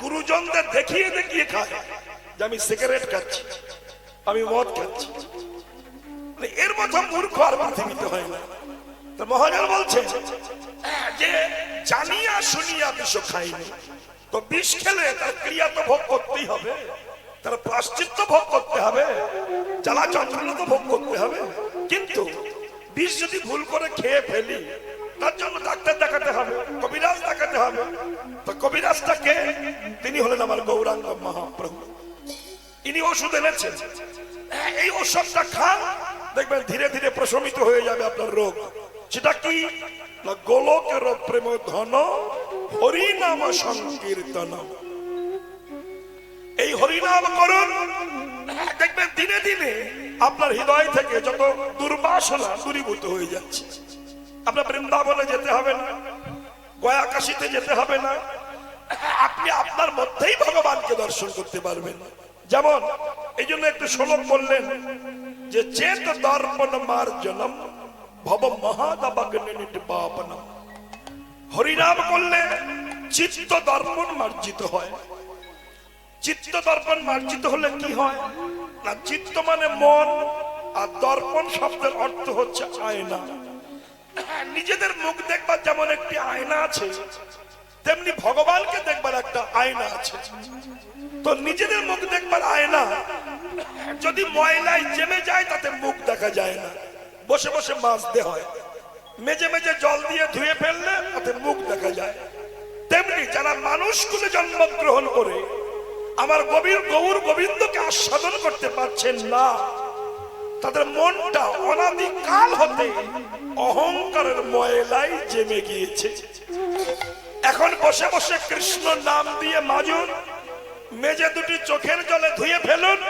গুরুজনদের দেখিয়ে দেখিয়ে খায় যে আমি সিগারেট খাচ্ছি, আমি মদ খাচ্ছি। মানে এর মতো মূর্খ আর পৃথিবীতে হয় না। মহাজন বলছে যে জানিয়া শুনিয়া বিষ খাইনি তো বিষ খেলে তার ক্রিয়া তো ভোগ করতেই হবে, তার প্রাশ্চিত্য ভোগ করতে হবে জ্বালা যন্ত্রণা তো ভোগ করতে হবে। কিন্তু বিষ যদি ভুল করে খেয়ে ফেলি তার জন্য ডাক্তার দেখাতে হবে, কবিরাজ দেখাতে হবে। তো কবিরাজটা কে? তিনি হলেন আমার গৌরাঙ্গ মহাপ্রভু। ইনি ওষুধ এনেছেন। এই ওষুধটা খান, দেখবেন ধীরে ধীরে প্রশমিত হয়ে যাবে আপনার রোগ। সেটা কি? না গোলকের প্রেম ধন হরিনাম সংকীর্তন। এই হরিনাম করুন। দেখবেন দিনে দিনে আপনার হৃদয় থেকে যত দুর্বাসনা দূরীভূত হয়ে যাচ্ছে। আপনার বৃন্দাবনে যেতে হবে না গয়া কাশিতে যেতে হবে না। আপনি আপনার মধ্যেই ভগবানকে দর্শন করতে পারবেন। যেমন, এই জন্য একটু শ্লোক বললেন যে, চেত দর্পণ মার্জনম ভব মহাদাবাগনিপাপনম হরিনাম করলে চিত্ত দর্পণ মার্জিত হয়। চিত্ত দর্পণ মার্জিত হলে কি হয়? না, চিত্ত মানে মন, আর দর্পণ শব্দের অর্থ হচ্ছে আয়না। নিজেদের মুখ দেখবার যেমন একটি আয়না আছে, তেমনি ভগবানকে দেখবার একটা আয়না আছে। তো নিজেদের মুখ দেখবার আয়না যদি ময়লায় জেমে যায়, তাতে মুখ দেখা যায় না। বসে বসে মাজতে হয়। মেজে মেজে জল দিয়ে ধুয়ে ফেললে, তাতে মুখ দেখা যায়। তেমনি যারা মানুষগুলো জন্মগ্রহণ করে, আমার গভীর গৌর গোবিন্দকে আস্বাদন করতে পারছেন না, তাদের মনটা অনাদিকাল হতে অহংকারের ময়লাই জেমে গিয়েছে। এখন বসে বসে কৃষ্ণ নাম দিয়ে মাজুন মেজে দুটি চোখের জলে ধুয়ে ফেলুন,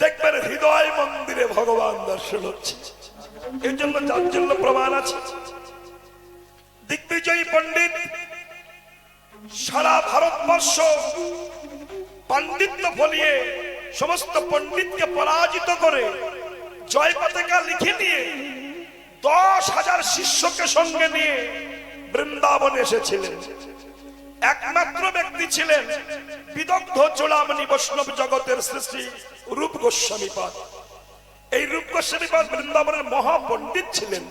দেখবেন হৃদয় মন্দিরে ভগবান দর্শন হচ্ছে। এর জন্য জন্য প্রমাণ আছে। দিগ্বিজয়ী পণ্ডিত, সারা ভারতবর্ষ পাণ্ডিত্য ফলিয়ে সমস্ত পণ্ডিতকে পরাজিত করে জয় পতাকা লিখে নিয়ে দশ হাজার শিষ্যকে সঙ্গে নিয়ে বৃন্দাবন এসেছিলেন। একমাত্র ব্যক্তি ছিলেন বিদগ্ধ চোলামণি বৈষ্ণব জগতের সৃষ্টি রূপ গোস্বামী পাদ। এই রূপ গোস্বামী পাদ বৃন্দাবনের মহাপণ্ডিত ছিলেন।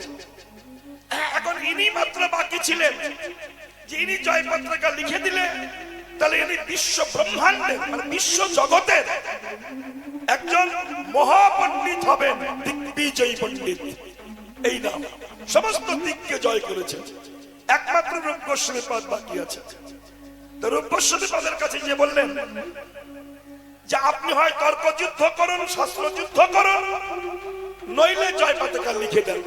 এখন ইনি মাত্র বাকি ছিলেন। যে ইনি জয় পত্রিকা লিখে দিলে তাহলে ইনি বিশ্ব ব্রহ্মাণ্ডের মানে বিশ্ব জগতের একজন মহাপণ্ডিত হবেন দিগ্বিজয়ী পণ্ডিত। এই নাম সমস্ত দিককে জয় করেছেন একমাত্র রূপ গোস্বামী পাদ বাকি আছে। তো রূপ গোস্বামী পাদের কাছে গিয়ে বললেন, যে আপনি হয় তর্ক যুদ্ধ করুন শাস্ত্র যুদ্ধ করুন, নইলে জয় পতাকা লিখে দেন।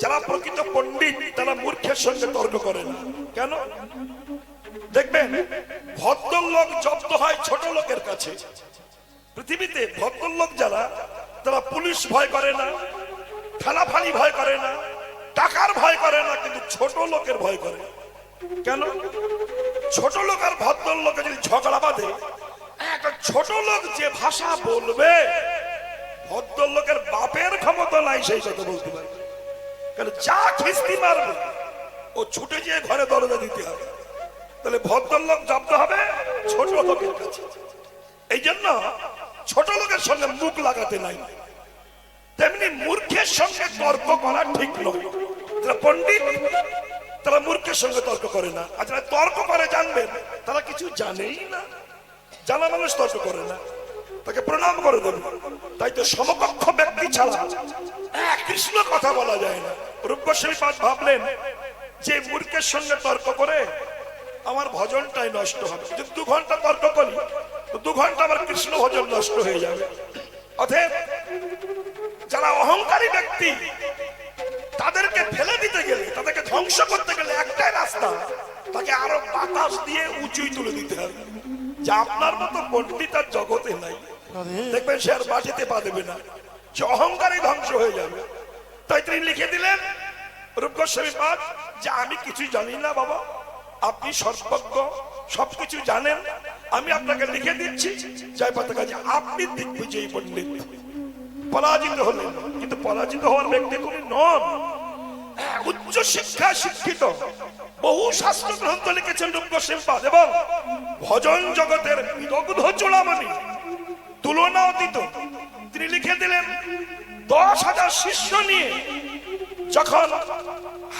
যারা প্রকৃত পণ্ডিত, তারা মূর্খের সঙ্গে তর্ক করে না। কেন? দেখবেন, ভদ্রলোক জব্দ হয় ছোট লোকের কাছে। পৃথিবীতে ভদ্রলোক যারা, তারা পুলিশ ভয় করে না ঠেলাফালি ভয় করে না টাকার ভয় করে না, কিন্তু ছোট লোকের ভয় করে। কেন? ছোট লোক আর ভদ্রলোকে যদি ঝগড়া বাঁধে, একটা ছোট লোক যে ভাষা বলবে ভদ্রলোকের বাপের ক্ষমতা নাই সেই কথা বলতে পারে। কারণ যা খিস্তি মারবে, ও ছুটে গিয়ে ঘরে দরজা দিতে হবে। তাহলে ভদ্রলোক জব্দ হবে ছোট লোকের কাছে। এই জন্য ছোট লোকের সঙ্গে মুখ লাগাতে নাই। তেমনি মূর্খের সঙ্গে তর্ক করা ঠিক নয়। যারা পণ্ডিত তারা মূর্খের সঙ্গে তর্ক করে না। আর যারা তর্ক করে জানবেন, তারা কিছু জানেই না। জানা মানুষ তর্ক করে না। তাকে প্রণাম করে দেবেন তাই তো সমকক্ষ ব্যক্তি ছাড়া এক কৃষ্ণ কথা বলা যায় না। রূপগোস্বামী পাদ ভাবলেন, যে মূর্খের সঙ্গে তর্ক করে আমার ভজনটাই নষ্ট হবে। যদি দু ঘণ্টা তর্ক করি দু ঘণ্টা আমার কৃষ্ণ ভজন নষ্ট হয়ে যাবে। অতএব যারা অহংকারী ব্যক্তি, তাদেরকে ফেলে দিতে গেলে, তাদেরকে ধ্বংস করতে গেলে একটাই রাস্তা, তাকে আরও বাতাস দিয়ে উঁচুই তুলে দিতে হবে। যে আপনার মতো পণ্ডিত আর জগতে নাই। দেখবেন সে আর মাটিতে পা দেবে না। সে অহংকারই ধ্বংস হয়ে যাবে। তাই তিনি লিখে দিলেন, রূপ গোস্বামী পাঠ, যে আমি কিছুই জানি না বাবা, আপনি সর্বজ্ঞ, সবকিছু জানেন। আমি আপনাকে লিখে দিচ্ছি, জয় পতাকা যে আপনি দিগ্বিজয়ী পণ্ডিত। পরাজিত হলেন। কিন্তু পরাজিত হওয়ার ব্যক্তি কোন নন। উচ্চ শিক্ষা শিক্ষিত। বহু শাস্ত্র গ্রন্থ লিখেছেন রূপ সিংপাদ এবং ভজন জগতের চূড়ামণি। তুলনা অতীত তিনি লিখে দিলেন দশ হাজার শিষ্য নিয়ে। যখন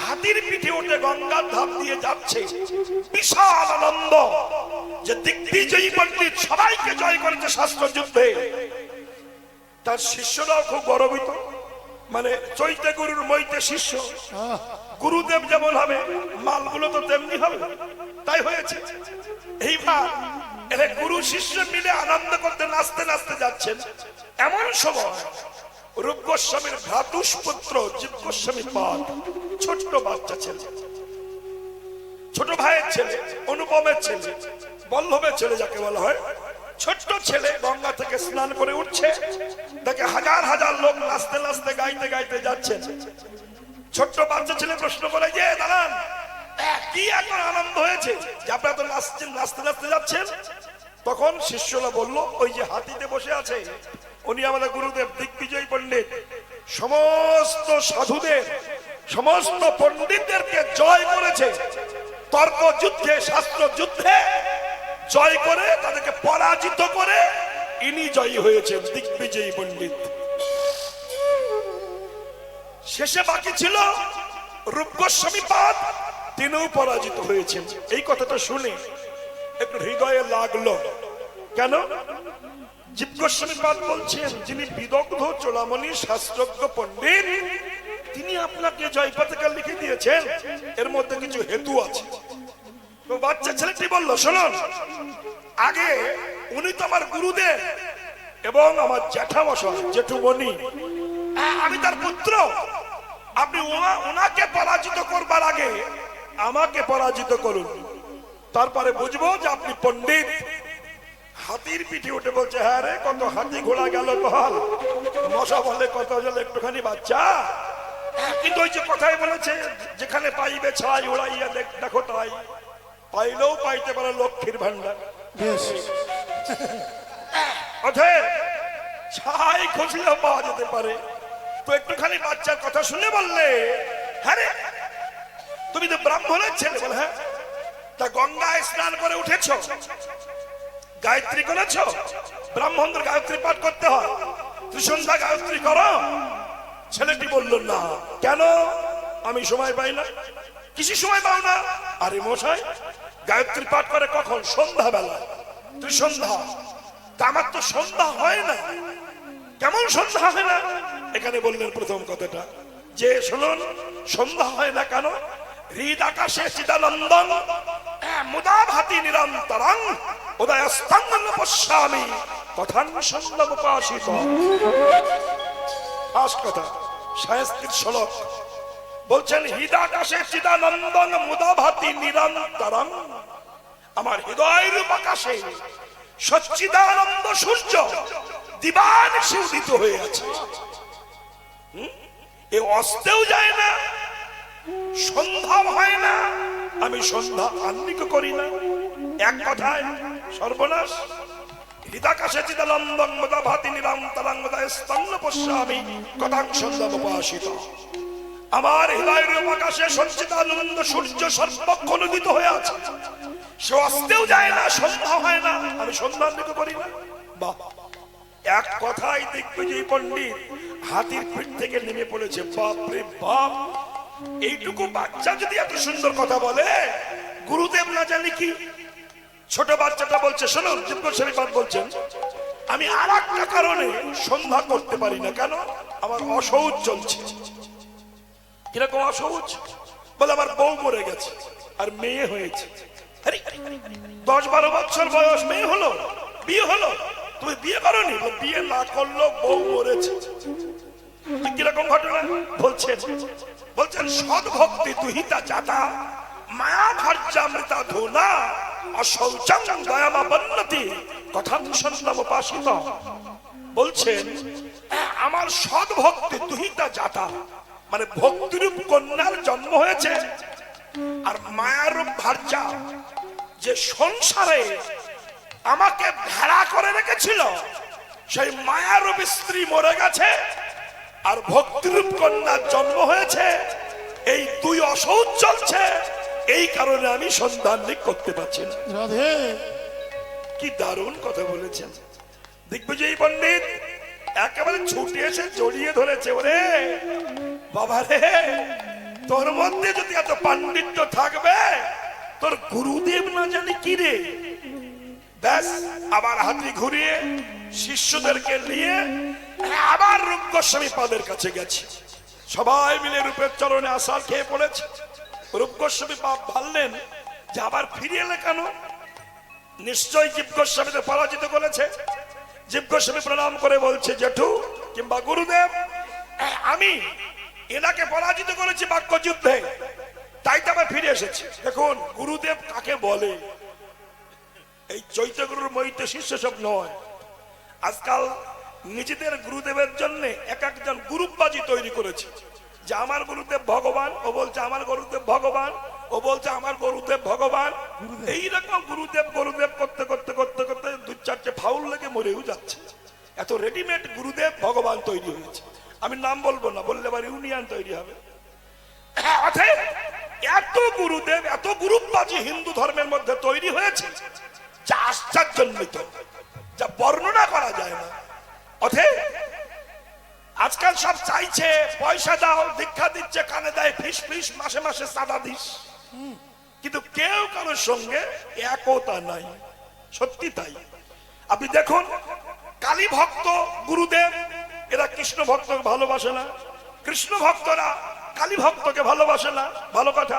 হাতির পিঠে উঠে গঙ্গার ধাপ দিয়ে যাচ্ছে, বিশাল আনন্দ যে দিগ্বিজয়ী পণ্ডিত সবাইকে জয় করেছে শাস্ত্র যুদ্ধে তার শিষ্যরাও খুব গর্বিত। মানে চৈতে গুরুর মইতে শিষ্য। গুরুদেব যেমন হবে, মালগুলো তো তেমনি হবে। তাই হয়েছে। এইবার এরা গুরু শিষ্য মিলে আনন্দ করতে, নাচতে নাচতে যাচ্ছেন। এমন সময় রূপ গোস্বামীর ভ্রাতুষ্পুত্র জীব গোস্বামী পাদ, ছোট্ট বাচ্চা ছেলে, ছোট ভাইয়ের ছেলে, অনুপমের ছেলে, বল্লভের ছেলে যাকে বলা হয়, ছোট্ট ছেলে গঙ্গা থেকে স্নান করে উঠছে। দেখে হাজার হাজার লোক নাচতে নাচতে, গাইতে গাইতে যাচ্ছেন ছোট্ট বাচ্চা ছেলে প্রশ্ন করে, যে, দাঁড়ান কি এখন আনন্দ হয়েছে? যে আপনারা তো নাচছেন, নাচতে নাচতে যাচ্ছেন? তখন শিষ্যরা বলল, ওই যে হাতিতে বসে আছে, উনি আমাদের গুরুদেব, দিগ্বিজয় পণ্ডিত। সমস্ত সাধুদের, সমস্ত পণ্ডিতদেরকে জয় করেছে। তর্ক যুদ্ধে শাস্ত্র যুদ্ধে জয় করে তাদেরকে পরাজিত করে ইনি জয়ী হয়েছেন দিগ্বিজয়ী পণ্ডিত। শেষে বাকি ছিল রূপ গোস্বামী পাদ, তিনিও পরাজিত হয়েছেন। এই কথাটা শুনে একটু হৃদয়ে লাগল। কেন? জীব গোস্বামী পাদ বলছেন, যিনি বিদগ্ধ, চোলামণি, শাস্ত্রজ্ঞ, পণ্ডিত, তিনি আপনাকে জয় পতাকা লিখে দিয়েছেন। এর মধ্যে কিছু হেতু আছে। তো বাচ্চা ছেলেটি বলল শুনুন আগে উনি তো আমার গুরুদেব এবং আমার জ্যাঠামশাই জেঠুমণি। হ্যাঁ, আমি তার পুত্র। আপনি ওনাকে পরাজিত করবার আগে আমাকে পরাজিত করুন। তারপরে বুঝব যে আপনি পণ্ডিত। হাতির পিঠে উঠে বলছে হ্যাঁ রে কত হাতি ঘোড়া গেল কহাল মশা বলে কত জল একটুখানি বাচ্চা। হ্যাঁ, কিন্তু ওই যে কথাই বলেছে যেখানে পাইবে ছাই উড়াইয়া দেখ- দেখো তাই। পাইলেও পাইতে পারে লক্ষ্মীর ভান্ডার বেশ ছাই খুঁজলেও পাওয়া যেতে পারে। তো একটুখানি বাচ্চার কথা শুনে বললে হ্যাঁ তুমি তো ব্রাহ্মণের ছেলে বলে হ্যাঁ? তা গঙ্গায় স্নান করে উঠেছ? গায়ত্রী করেছ? ব্রাহ্মণদের গায়ত্রী পাঠ করতে হয়। ত্রিসন্ধ্যা গায়ত্রী করো। ছেলেটি বলল, না, কেন? আমি সময় পাই না। কিছু সময় পাও না? আরে মশাই, গায়ত্রী পাঠ করে কখন? সন্ধ্যা বেলা ত্রিসন্ধ্যা তা আমার তো সন্ধ্যা হয় না। কেমন সন্ধ্যা হয় না? এখানে বললেন প্রথম কথাটা। যে শুনুন, সন্ধ্যা হয় না কেন? হৃদ আকাশে চিদানন্দন মুদা ভাতি নিরন্তরং উদয় স্তম্ভন পশ্যামি কথান উপাসিত। ফার্স্ট কথা সাংস্কৃত শ্লোক। বলছেন হৃদাকাশে চিদানন্দন মুদা ভাতি নিরন্তরং। আমার হৃদয় রূপ আকাশে সচ্চিদানন্দ সূর্য দিবান উদিত হয়ে আছে? এ অস্তেও যায় না, সন্ধ্যা হয় না, আমি সন্ধ্যা আন্নিক করি না। এক কথায় সর্বনাশ, হৃদাকাশে চিদানন্দন মদা ভাতি নিরন্তরাঙ্গদা স্তন্ন পশ্যামি কথাং সন্ধ্যা উপাসিত। আমার হৃদয়ের আকাশে সচ্চিদানন্দ সূর্য সর্বক্ষণ উদিত হয়ে আছে। সে অস্তেও যায় না, সন্ধ্যা হয় না। আমি সন্ধ্যান্বিত করি না। বাহ। এক কথাই দেখবে যে পণ্ডিত হাতির পিঠ থেকে নেমে পড়েছে। বাপ রে বাপ। এইটুকু বাচ্চা যদি এত সুন্দর কথা বলে, গুরুদেব না জানি কি? ছোট বাচ্চাটা বলছে শুনুন দিব্য শরীফাত বলছেন আমি আর একটা কারণে সন্ধ্যা করতে পারি না। কেন? আমার অসৌচ চলছে। কীরকম অসহজ বলে, আমার বউ মরে গেছে আর মেয়ে হয়েছে। দশ বারো বছর বয়স মেয়ে হলো বিয়ে হলো। তুমি বিয়ে করনি? বিয়ে না করল বউ মরেছে। কীরকম ঘটনা? বলছেন বলছেন সৎ ভক্তি দুহিতা জাতা মায়া ভার্যামৃতা ধুনা অশৌচং দয়ামা বন্নতি কথা সন্তাম উপাসিত। বলছেন "হ্যাঁ, আমার সৎ ভক্তি দুহিতা জাতা মানে ভক্তিরূপ কন্যার জন্ম হয়েছে। আর মায়ারূপ ভার্যা যে সংসারে আমাকে ভেড়া করে রেখেছিল সেই মায়ারূপ স্ত্রী মরে গেছে আর ভক্তিরূপ কন্যার জন্ম হয়েছে। এই দুই অসৌচ চলছে। এই কারণে আমি সন্ধান করতে পারছি না। কি দারুণ কথা বলেছেন। দিগ্বিজয়ী পণ্ডিত একেবারে ছুটে এসে জড়িয়ে ধরেছে ওরে বাবা রে তোর মধ্যে যদি এত পাণ্ডিত্য থাকবে, তোর গুরুদেব না জানি কি রে? ব্যাস, আবার হাতি ঘুরিয়ে শিষ্যদেরকে নিয়ে আবার রূপ গোস্বামী পাদের কাছে গেছে। সবাই মিলে রূপের চরণে আসার খেয়ে পড়েছে। রূপ গোস্বামী পাপ ভাবলেন যে আবার ফিরিয়ে এলে কেন? নিশ্চয় জীব গোস্বামীকে পরাজিত করেছে। জীব গোস্বামী প্রণাম করে বলছে, জেঠু কিংবা গুরুদেব, আমি এনাকে পরাজিত করেছি বাক্য যুদ্ধে তাই তো ফিরে এসেছি। দেখুন, গুরুদেব কাকে বলে? এই চৈত্য গুরুর মৈত্য শিষ্য সব নয়। আজকাল নিজেদের গুরুদেবের জন্য এক একজন গ্রুপবাজি তৈরি করেছে। যে আমার গুরুদেব ভগবান, ও বলছে আমার গুরুদেব ভগবান, ও বলছে আমার গুরুদেব ভগবান। এইরকম গুরুদেব গুরুদেব করতে করতে করতে করতে দু চারটে ফাউল লেগে মরেও যাচ্ছে। এত রেডিমেড গুরুদেব ভগবান তৈরি হয়েছে। আমি নাম বলব না, বললে আবার ইউনিয়ন তৈরি হবে। অতএব এত গুরুদেব, এত গুরুবাজি হিন্দু ধর্মের মধ্যে তৈরি হয়েছে, যা আশ্চর্যান্বিত যা বর্ণনা করা যায় না। অতএব আজকাল সব চাইছে, পয়সা দাও, দীক্ষা দিচ্ছে, কানে দেয়, ফিস ফিস, মাসে মাসে সাদা দিস। কিন্তু কেউ কারোর সঙ্গে একতা নাই, সত্যি তাই। আপনি দেখুন, কালী ভক্ত, গুরুদেব এরা কৃষ্ণ ভক্তকে ভালোবাসে না। কৃষ্ণ ভক্তরা কালী ভক্তকে ভালোবাসে না। ভালো কথা।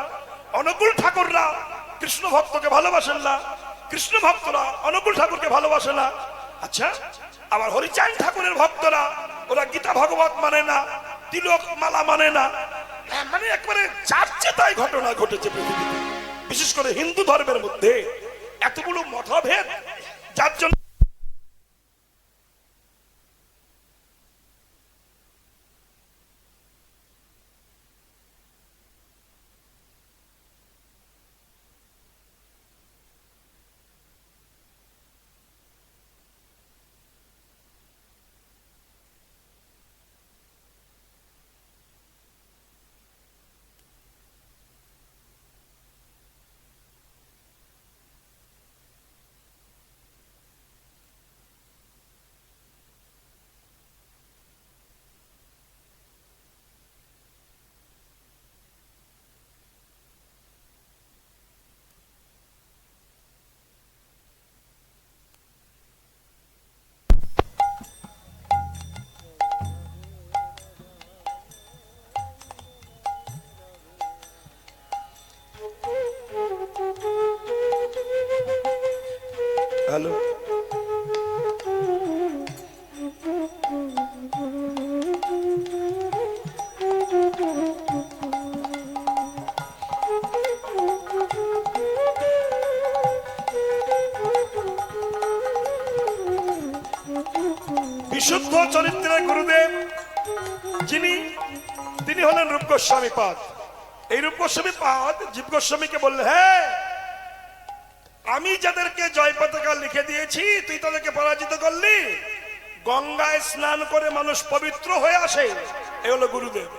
অনুকূল ঠাকুররা কৃষ্ণ ভক্তকে ভালোবাসেন না। কৃষ্ণ ভক্তরা অনুকূল ঠাকুরকে ভালোবাসে না। আচ্ছা আবার হরিচাঁদ ঠাকুরের ভক্তরা ওরা গীতা ভগবত মানে না তিলক মালা মানে না। হ্যাঁ, মানে একবারে যাচ্ছে তাই ঘটনা ঘটেছে পৃথিবীতে বিশেষ করে হিন্দু ধর্মের মধ্যে এতগুলো মতভেদ যার জন্য হ্যালো। বিশুদ্ধ চরিত্রের গুরুদেব যিনি, তিনি হলেন রূপ গোস্বামী পাদ। এই রূপ গোস্বামী পাদ জীব গোস্বামীকে বললে হ্যাঁ আমি যাদেরকে জয় পতাকা লিখে দিয়েছি, তুই তাদেরকে পরাজিত করলি। গঙ্গায় স্নান করে মানুষ পবিত্র হয়ে আসে। এ হলো গুরুদেব।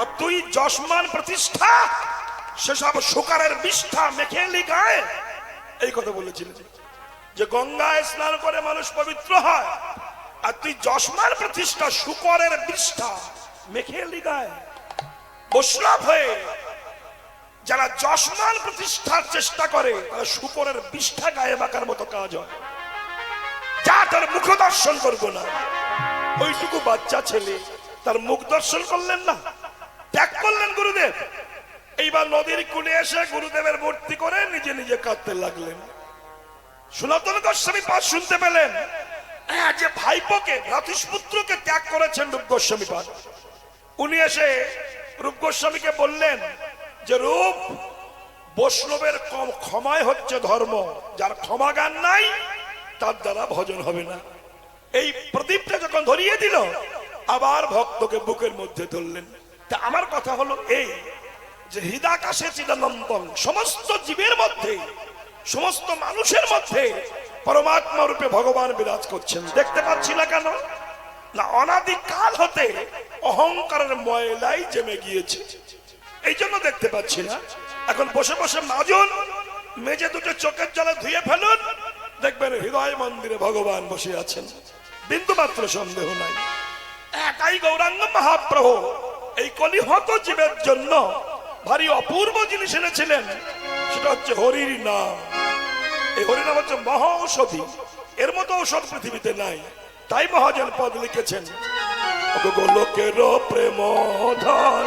আর তুই যশমান প্রতিষ্ঠা, সেসব সুকারের বিষ্ঠা মেখে এলি গায়ে। এই কথা বলেছিলেন। যে গঙ্গায় স্নান করে মানুষ পবিত্র হয়, আর তুই যশমান প্রতিষ্ঠা শুকরের বিষ্ঠা মেখে এলি গায়ে। বৈষ্ণব হয়ে যারা যশমান প্রতিষ্ঠার চেষ্টা করে তারা শুকরের বিষ্ঠা গায়ে বাঁকার মতো কাজ হয়। যা তার মুখ দর্শন করব না। ওইটুকু বাচ্চা ছেলে তার মুখ দর্শন করলেন না? ত্যাগ করলেন গুরুদেব। এইবার নদীর কুলে এসে গুরুদেবের মূর্তি করে নিজে নিজে কাঁদতে লাগলেন। সনাতন গোস্বামী পাঠ শুনতে পেলেন। হ্যাঁ, যে ভাইপোকে ভ্রাতুষ্পুত্রকে ত্যাগ করেছেন রূপ গোস্বামী পাঠ। উনি এসে রূপ গোস্বামীকে বললেন যে রূপ বৈষ্ণবের কম ক্ষমায় হচ্ছে ধর্ম, যার ক্ষমা গান নাই, তার দ্বারা ভজন হবে না। এই প্রদীপটা যখন ধরিয়ে দিল, আবার ভক্তকে বুকের মধ্যে ধরলেন। তা আমার কথা হলো এই যে হৃদাকাশে চিদানন্দন সমস্ত জীবের মধ্যে, সমস্ত মানুষের মধ্যে পরমাত্মা রূপে ভগবান বিরাজ করছেন। দেখতে পাচ্ছি না কেন? না অনাদিকাল হতে অহংকারের ময়লাই জমে গিয়েছে। এই জন্য দেখতে পাচ্ছি না। এখন বসে বসে মাজুন মেজে দুটো চোখের জলে ধুয়ে ফেলুন। দেখবেন হৃদয় মন্দিরে ভগবান বসে আছেন। বিন্দু মাত্র সন্দেহ নাই। একাই গৌরাঙ্গ মহাপ্রভু এই কলিহত জীবের জন্য ভারী অপূর্ব জিনিস এনেছিলেন। সেটা হচ্ছে হরির নাম। এই হরিনাম হচ্ছে মহা ঔষধি এর মতো ঔষধ পৃথিবীতে নাই। তাই মহাজন পদ লিখেছেন গোলকের প্রেম ধন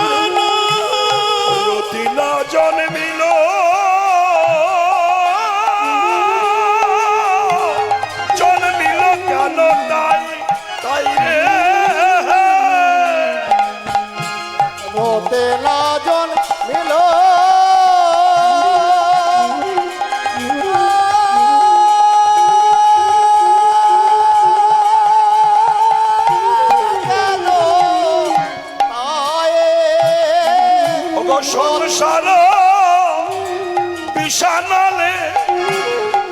সংসার বিশানালে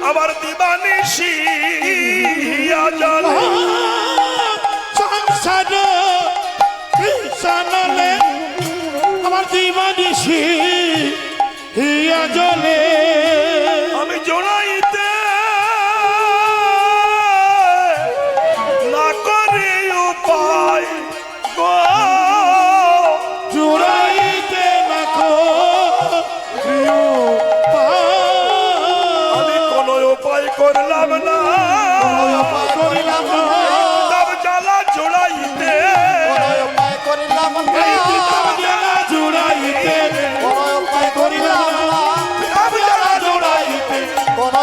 আমার দিবানিসি জলে। সংসার বিশানালে আমার দিবানিসি হিয়া জলে। আমি জোড়াইতে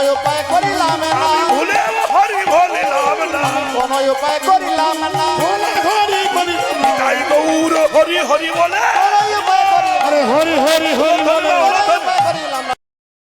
কোনো উপায় করিলাম না। ভুলে হরি ভোলিলাম না। কোনো উপায় করিলাম না। ভোলে হরি করিলাম গাই গৌর হরি হরি বলে। কোনো উপায় করিলাম হরি হরি হরি বলে।